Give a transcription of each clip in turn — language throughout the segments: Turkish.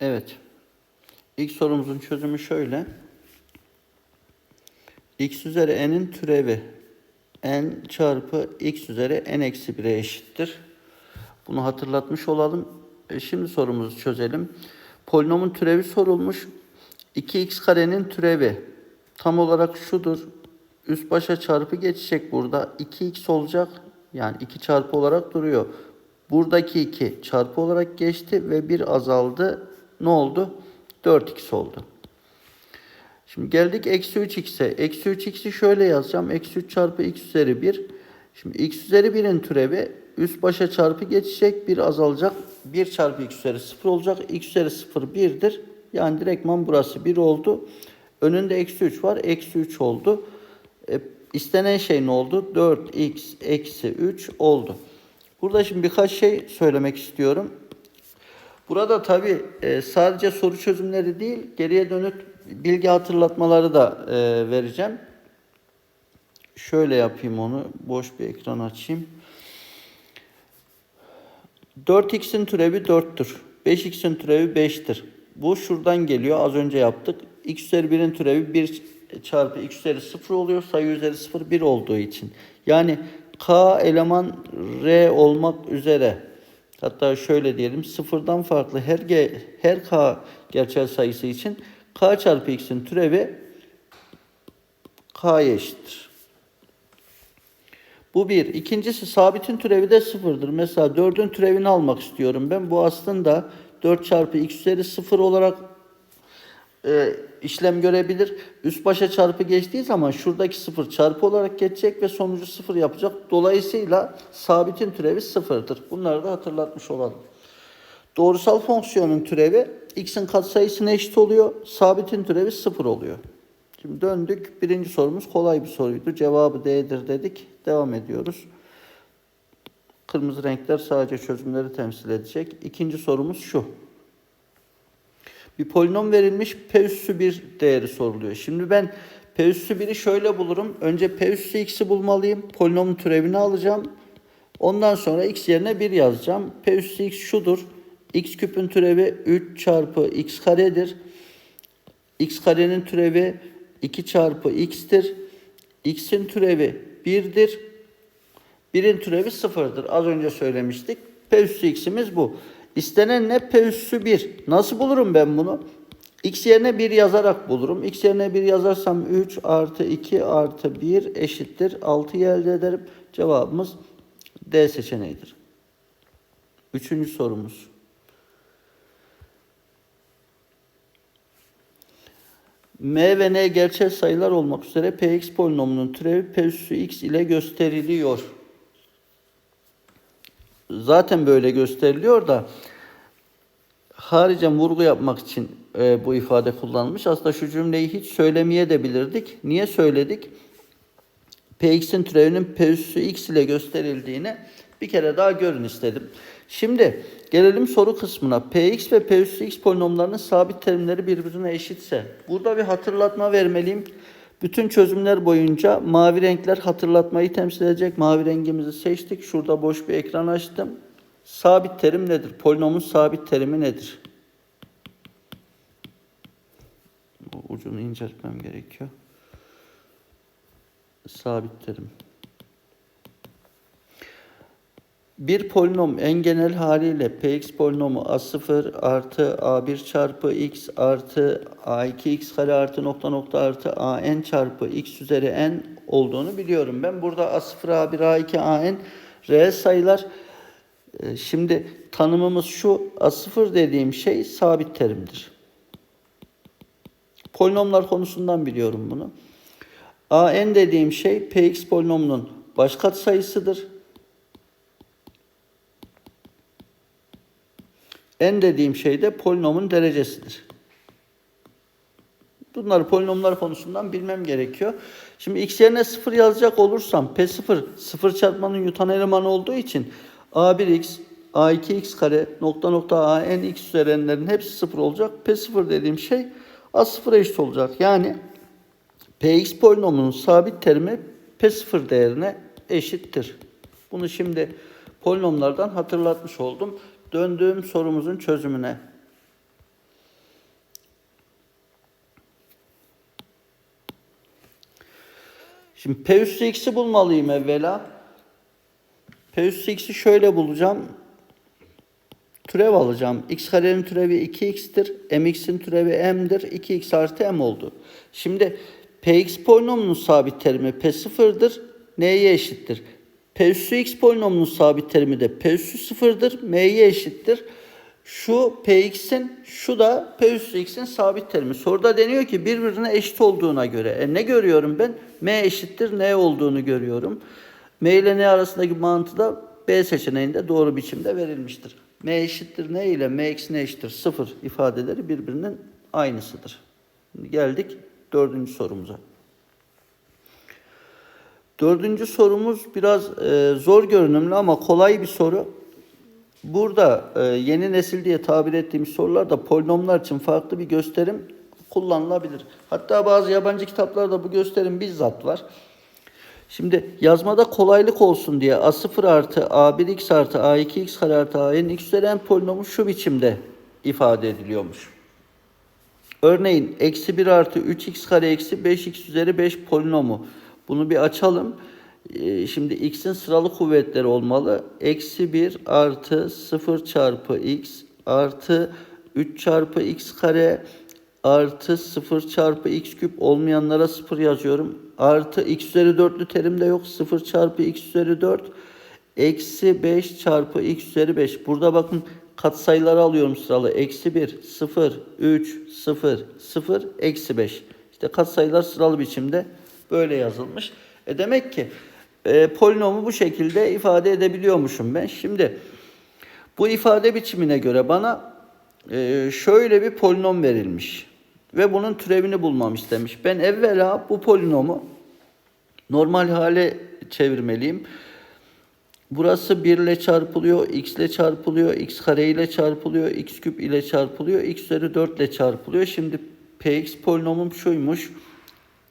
Evet. İlk sorumuzun çözümü şöyle. x üzeri n'in türevi n çarpı x üzeri n eksi 1'e eşittir. Bunu hatırlatmış olalım. E, şimdi sorumuzu çözelim. Polinomun türevi sorulmuş. 2x karenin türevi tam olarak şudur. Üst başa çarpı geçecek burada. 2x olacak. Yani 2 çarpı olarak duruyor. Buradaki 2 çarpı olarak geçti ve 1 azaldı. Ne oldu? 4x oldu. Şimdi geldik eksi 3x'e. Eksi 3x'i şöyle yazacağım. Eksi 3 çarpı x üzeri 1. Şimdi x üzeri 1'in türevi üst başa çarpı geçecek. 1 azalacak. 1 çarpı x üzeri 0 olacak. x üzeri 0 1'dir. Yani direktman burası 1 oldu. Önünde eksi 3 var. Eksi 3 oldu. E, istenen şey ne oldu? 4x eksi 3 oldu. Burada şimdi birkaç şey söylemek istiyorum. Burada tabi sadece soru çözümleri değil, geriye dönük bilgi hatırlatmaları da e, vereceğim. Şöyle yapayım onu, boş bir ekran açayım. 4x'in türevi 4'tür. 5x'in türevi 5'tir. Bu şuradan geliyor, az önce yaptık. x üzeri 1'in türevi 1 çarpı x üzeri 0 oluyor, sayı üzeri 0 1 olduğu için. Yani k eleman r olmak üzere Hatta şöyle diyelim sıfırdan farklı her g, her k gerçel sayısı için k çarpı x'in türevi k'ya eşittir. Bu bir. İkincisi sabitin türevi de sıfırdır. Mesela 4'ün türevini almak istiyorum ben. Bu aslında 4 çarpı x üzeri 0 olarak e, işlem görebilir. Üst başa çarpı geçtiği zaman şuradaki 0 çarpı olarak geçecek ve sonucu 0 yapacak. Dolayısıyla sabitin türevi 0'dır. Bunları da hatırlatmış olalım. Doğrusal fonksiyonun türevi x'in katsayısına eşit oluyor. Sabitin türevi 0 oluyor. Şimdi döndük. Birinci sorumuz kolay bir soruydu. Cevabı D'dir dedik. Devam ediyoruz. Kırmızı renkler sadece çözümleri temsil edecek. İkinci sorumuz şu. Bir polinom verilmiş P üssü bir değeri soruluyor. Şimdi ben P üssü 1'i şöyle bulurum. Önce P üssü x'i bulmalıyım. Polinomun türevini alacağım. Ondan sonra x yerine 1 yazacağım. P üssü x şudur. x küpün türevi 3 çarpı x karedir. x karenin türevi 2 çarpı x'tir. x'in türevi 1'dir. 1'in türevi 0'dır. Az önce söylemiştik. P üssü x'imiz bu. İstenen ne? P üssü 1. Nasıl bulurum ben bunu? X yerine 1 yazarak bulurum. X yerine 1 yazarsam 3 artı 2 artı 1 eşittir. 6'yı elde ederim. Cevabımız D seçeneğidir. Üçüncü sorumuz. M ve N gerçel sayılar olmak üzere Px polinomunun türevi P üssü x ile gösteriliyor. Zaten böyle gösteriliyor da haricen vurgu yapmak için e, bu ifade kullanılmış. Aslında şu cümleyi hiç söylemeye de bilirdik. Niye söyledik? Px'in türevinin P üssü x ile gösterildiğini bir kere daha görün istedim. Şimdi gelelim soru kısmına. Px ve P üssü x polinomlarının sabit terimleri birbirine eşitse. Burada bir hatırlatma vermeliyim. Bütün çözümler boyunca mavi renkler hatırlatmayı temsil edecek. Mavi rengimizi seçtik. Şurada boş bir ekran açtım. Sabit terim nedir? Polinomun sabit terimi nedir? Ucunu inceltmem gerekiyor. Sabit terim. Bir polinom en genel haliyle px polinomu a0 artı a1 çarpı x artı a2x kare artı nokta nokta artı an çarpı x üzeri n olduğunu biliyorum. Ben burada a0, a1, a2, an reel sayılar. Ee, Şimdi tanımımız şu a0 dediğim şey sabit terimdir. Polinomlar konusundan biliyorum bunu. an dediğim şey px polinomunun baş katsayısıdır. N dediğim şey de polinomun derecesidir. Bunları polinomlar konusundan bilmem gerekiyor. Şimdi x yerine 0 yazacak olursam P0 0 çarpmanın yutan elemanı olduğu için A1x, A2x kare nokta nokta üzeri n'lerin hepsi 0 olacak. P0 dediğim şey A0 eşit olacak. Yani Px polinomunun sabit terimi P0 değerine eşittir. Bunu şimdi polinomlardan hatırlatmış oldum döndüğüm sorumuzun çözümüne. Şimdi P üstü x'i bulmalıyım evvela. P üstü x'i şöyle bulacağım. Türev alacağım. x karenin türevi 2x'tir. mx'in türevi m'dir. 2x artı m oldu. Şimdi px polinomunun sabit terimi p sıfırdır. n'ye eşittir. P üssü x polinomunun sabit terimi de p üssü 0'dır. m'ye eşittir. Şu px'in, şu da p üssü x'in sabit terimi. Soruda deniyor ki birbirine eşit olduğuna göre. E ne görüyorum ben? m eşittir n olduğunu görüyorum. m ile n arasındaki mantı da B seçeneğinde doğru biçimde verilmiştir. m eşittir n ile m eksi n eşittir 0 ifadeleri birbirinin aynısıdır. Geldik dördüncü sorumuza. Dördüncü sorumuz biraz e, zor görünümlü ama kolay bir soru. Burada e, yeni nesil diye tabir ettiğimiz sorularda polinomlar için farklı bir gösterim kullanılabilir. Hatta bazı yabancı kitaplarda bu gösterim bizzat var. Şimdi yazmada kolaylık olsun diye a0 artı a1x artı a2x kare artı a'nın x üzeri polinomu şu biçimde ifade ediliyormuş. Örneğin eksi 1 artı 3x kare eksi 5x üzeri 5 polinomu. Bunu bir açalım. Ee, Şimdi x'in sıralı kuvvetleri olmalı. Eksi 1 artı 0 çarpı x artı 3 çarpı x kare artı 0 çarpı x küp olmayanlara 0 yazıyorum. Artı x üzeri 4'lü terim de yok. 0 çarpı x üzeri 4 eksi 5 çarpı x üzeri 5. Burada bakın katsayıları alıyorum sıralı. Eksi 1, 0, 3, 0, 0, eksi 5. İşte katsayılar sıralı biçimde böyle yazılmış. E demek ki e, polinomu bu şekilde ifade edebiliyormuşum ben. Şimdi bu ifade biçimine göre bana e, şöyle bir polinom verilmiş. Ve bunun türevini bulmam istemiş. Ben evvela bu polinomu normal hale çevirmeliyim. Burası 1 ile çarpılıyor, x ile çarpılıyor, x kare ile çarpılıyor, x küp ile çarpılıyor, x üzeri 4 ile çarpılıyor. Şimdi px polinomum şuymuş.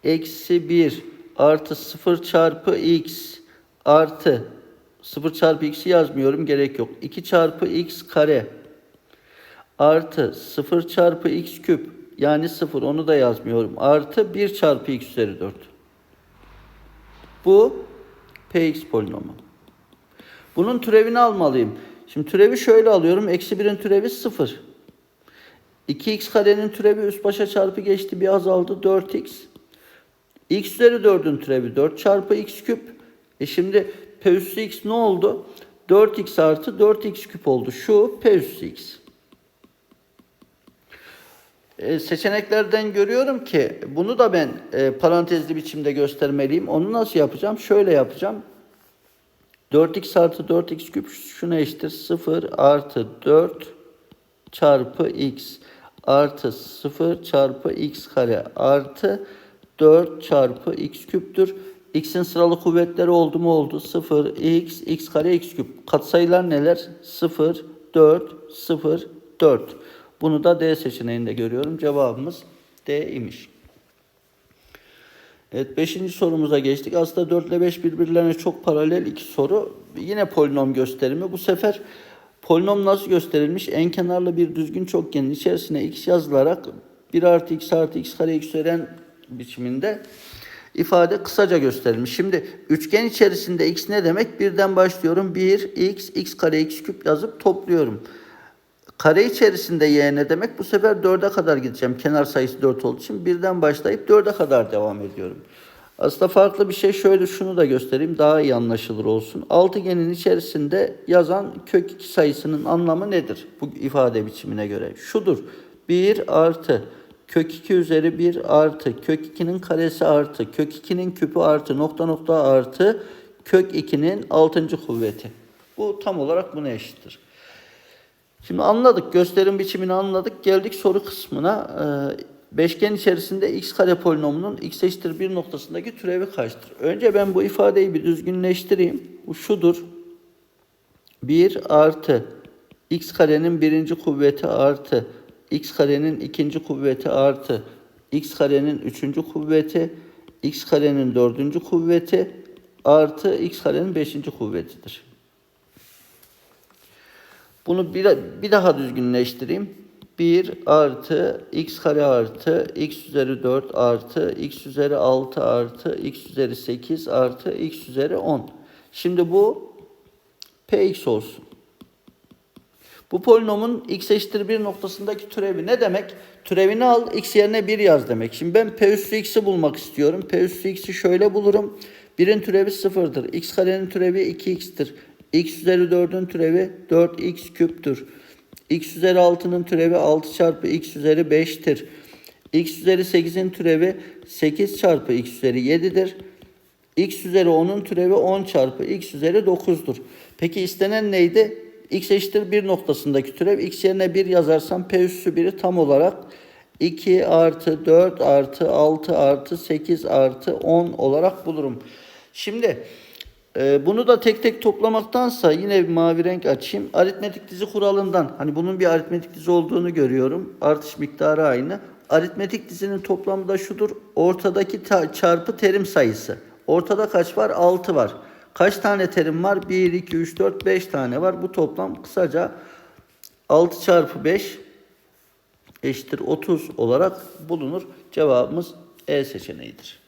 Eksi 1 artı 0 çarpı x artı 0 çarpı x'i yazmıyorum gerek yok. 2 çarpı x kare artı 0 çarpı x küp yani 0 onu da yazmıyorum. Artı 1 çarpı x üzeri 4. Bu px polinomu. Bunun türevini almalıyım. Şimdi türevi şöyle alıyorum. Eksi 1'in türevi 0. 2x karenin türevi üst başa çarpı geçti bir azaldı 4x. X üzeri 4'ün türevi 4 çarpı x küp. E şimdi p üssü x ne oldu? 4x artı 4x küp oldu. Şu p üssü x. E, seçeneklerden görüyorum ki bunu da ben e, parantezli biçimde göstermeliyim. Onu nasıl yapacağım? Şöyle yapacağım. 4x artı 4x küp şuna eşittir. 0 artı 4 çarpı x artı 0 çarpı x kare artı 4 çarpı x küptür. x'in sıralı kuvvetleri oldu mu oldu. 0, x, x kare, x küp. Katsayılar neler? 0, 4, 0, 4. Bunu da D seçeneğinde görüyorum. Cevabımız D imiş. Evet 5. sorumuza geçtik. Aslında 4 ile 5 birbirlerine çok paralel iki soru. Yine polinom gösterimi. Bu sefer polinom nasıl gösterilmiş? En kenarlı bir düzgün çokgenin içerisine x yazılarak 1 artı x artı x kare x üzeri biçiminde ifade kısaca gösterilmiş. Şimdi üçgen içerisinde x ne demek? Birden başlıyorum. 1 x x kare x küp yazıp topluyorum. Kare içerisinde y ne demek? Bu sefer 4'e kadar gideceğim. Kenar sayısı 4 olduğu için birden başlayıp 4'e kadar devam ediyorum. Aslında farklı bir şey şöyle şunu da göstereyim daha iyi anlaşılır olsun. Altıgenin içerisinde yazan kök 2 sayısının anlamı nedir? Bu ifade biçimine göre. Şudur. 1 artı kök 2 üzeri 1 artı kök 2'nin karesi artı kök 2'nin küpü artı nokta nokta artı kök 2'nin 6. kuvveti. Bu tam olarak buna eşittir. Şimdi anladık, gösterim biçimini anladık. Geldik soru kısmına. Ee, beşgen içerisinde x kare polinomunun x eşittir 1 noktasındaki türevi kaçtır? Önce ben bu ifadeyi bir düzgünleştireyim. Bu şudur. 1 artı x karenin birinci kuvveti artı x karenin ikinci kuvveti artı x karenin üçüncü kuvveti x karenin dördüncü kuvveti artı x karenin beşinci kuvvetidir. Bunu bir, bir daha düzgünleştireyim. 1 artı x kare artı x üzeri 4 artı x üzeri 6 artı x üzeri 8 artı x üzeri 10. Şimdi bu px olsun. Bu polinomun x eşittir 1 noktasındaki türevi ne demek? Türevini al, x yerine 1 yaz demek. Şimdi ben p üssü x'i bulmak istiyorum. p üssü x'i şöyle bulurum. 1'in türevi 0'dır. x karenin türevi 2x'tir. x üzeri 4'ün türevi 4x küptür. x üzeri 6'nın türevi 6 çarpı x üzeri 5'tir. x üzeri 8'in türevi 8 çarpı x üzeri 7'dir. x üzeri 10'un türevi 10 çarpı x üzeri 9'dur. Peki istenen neydi? X eşittir 1 noktasındaki türev. x yerine 1 yazarsam p üssü 1'i tam olarak 2 artı 4 artı 6 artı 8 artı 10 olarak bulurum. Şimdi e, bunu da tek tek toplamaktansa yine bir mavi renk açayım. Aritmetik dizi kuralından hani bunun bir aritmetik dizi olduğunu görüyorum. Artış miktarı aynı. Aritmetik dizinin toplamı da şudur. Ortadaki ta- çarpı terim sayısı. Ortada kaç var? 6 var. Kaç tane terim var? 1, 2, 3, 4, 5 tane var. Bu toplam kısaca 6 çarpı 5 eşittir 30 olarak bulunur. Cevabımız E seçeneğidir.